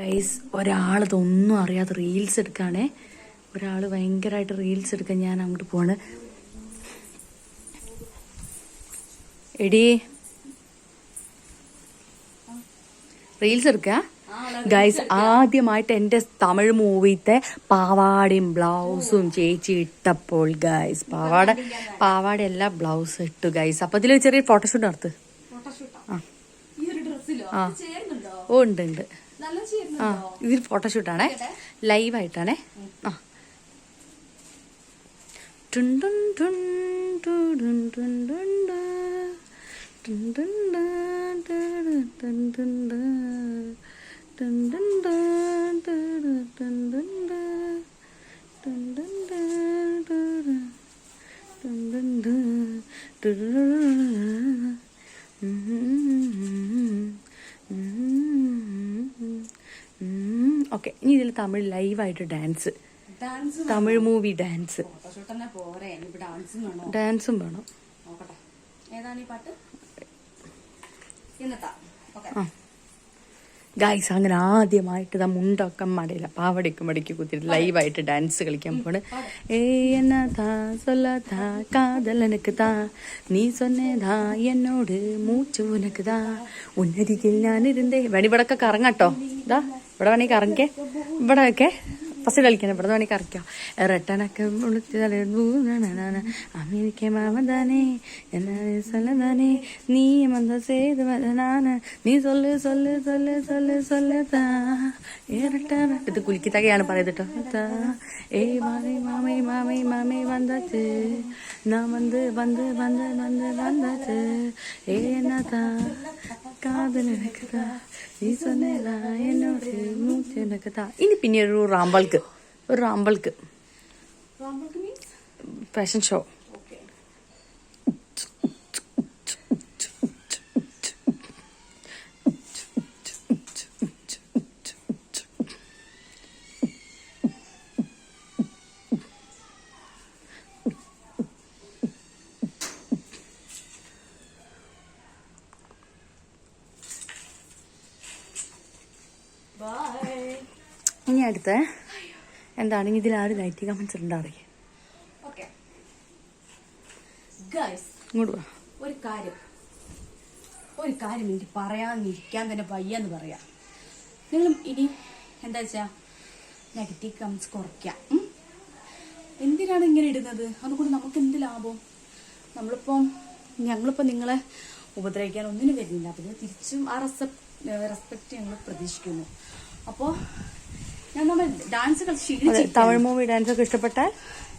Guys ഒരാൾ ഇതൊന്നും അറിയാതെ റീൽസ് എടുക്കാണേ. ഒരാൾ ഭയങ്കരമായിട്ട് റീൽസ് എടുക്കാൻ ഞാൻ അങ്ങോട്ട് പോവാണ്. എടി. റീൽസ് എടുക്ക? ഗൈസ് ആദ്യമായിട്ട് എന്റെ തമിഴ് മൂവിത്തെ പാവാടയും ബ്ലൗസും ചേച്ചി ഇട്ടപ്പോൾ ഗൈസ് പാവാട പാവാടയല്ല ബ്ലൗസ് ഇട്ടു ഗൈസ് അപ്പൊ ഇതിൽ ചെറിയ ഫോട്ടോഷൂട്ട് നടത്ത്. ആ? ഓ ഉണ്ട് ഉണ്ട്. ആ ഇതിൽ ഫോട്ടോഷൂട്ടാണേ ലൈവായിട്ടാണേ ആ ടുൻ ഓക്കെ ഇനി ഇതിൽ തമിഴ് ലൈവായിട്ട് ഡാൻസ്. Tamil movie dance. ഡാൻസും വേണം? ഗായ്സ് അങ്ങനെ ആദ്യമായിട്ട് ഇതാ മുണ്ടൊക്കെ മടയില്ല പാവടിക്കും മടിക്ക് കുത്തിയിട്ട് ലൈവായിട്ട് ഡാൻസ് കളിക്കാൻ പോണ്. ഏ എന്നാ എന്നോട് മൂച്ചു ഞാനിരുന്നേ. വേണിവിടൊക്കെ കറങ്ങട്ടോ. ഇതാ ഇവിടെ വേണമെങ്കിൽ കറങ്ങിക്കേ. ഇവിടെ ഒക്കെ പസിൽ കളിക്കണം. ഇവിടെ വേണമെങ്കിൽ കറക്കാം റെട്ടനൊക്കെ അമേരിക്ക മാമതാനേ എന്നെ സലതാനേ നീ മന്ത സേതു വരനാണ്. നീ സൊല്ല് സൊല്ല് സൊല്ല് സൊല്ല് സൊല്ലതാ ഏ ഇത് കുലുക്കിത്തകയാണ് പറയുന്നത് കേട്ടോ. ഏ മാമേ മാമേ മാമേ எல்லாமே வந்தாச்சு நான் வந்து வந்து வந்து வந்து வந்தாச்சு ஏன்னாதா காதல் எனக்குதா நீ சொன்னா என்னோட மூச்சு எனக்குதா ഇനി പിന്നെ ഒരു റാമ്പാൾക്ക് ഒരു റാമ്പാൾക്ക് ഫാഷൻ ഷോ ഇനി അടുത്ത എന്താണ്? ഇതിൽ ആര് ലൈറ്റ് കമൻസ് ഓക്കെ ഇങ്ങോട്ട് വാ. ഒരു കാര്യം. ഒരു കാര്യം എനിക്ക് പറയാന്നിരിക്കാൻ തന്നെ പയ്യെന്ന് പറയാം. നിങ്ങളും ഇനി എന്താ വെച്ചാ നെഗറ്റീവ് കമൻസ് കുറയ്ക്കാം? എന്തിനാണ് ഇങ്ങനെ ഇടുന്നത്? അതുകൊണ്ട് നമുക്ക് എന്ത് ലാഭം? നമ്മളിപ്പം ഞങ്ങളിപ്പോൾ നിങ്ങളെ ഉപദ്രവിക്കാൻ ഒന്നിനും വരുന്നില്ല. അപ്പോൾ തിരിച്ചും ആ റെസ്പെക്ട് ഞങ്ങൾ പ്രതീക്ഷിക്കുന്നു. അപ്പോൾ ഞാൻ നമ്മൾ ഡാൻസ് കളിച്ച് തമിഴ് മൂവി ഡാൻസ് ഒക്കെ ഇഷ്ടപ്പെട്ടാൽ?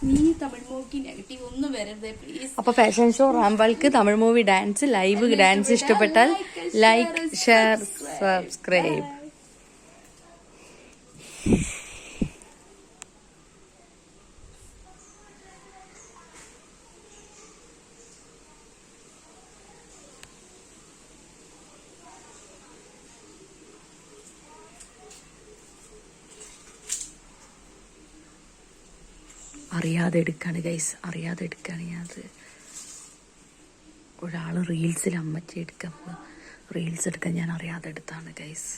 നീ തമിഴ് നെഗറ്റീവ് ഒന്നും വരരുത് പ്ലീസ് അപ്പൊ fashion show റാംബാൽക്ക് Tamil movie dance live dance ഇഷ്ടപ്പെട്ടാൽ ലൈക്ക് ഷെയർ സബ്സ്ക്രൈബ് അറിയാതെ എടുക്കാണ് ഗൈസ് അറിയാതെ എടുക്കാണ് അത്. ഒരാൾ റീൽസിൽ അമ്മച്ചി എടുക്കാൻ റീൽസ് എടുക്കാൻ ഞാൻ അറിയാതെ എടുത്താണ് ഗൈസ്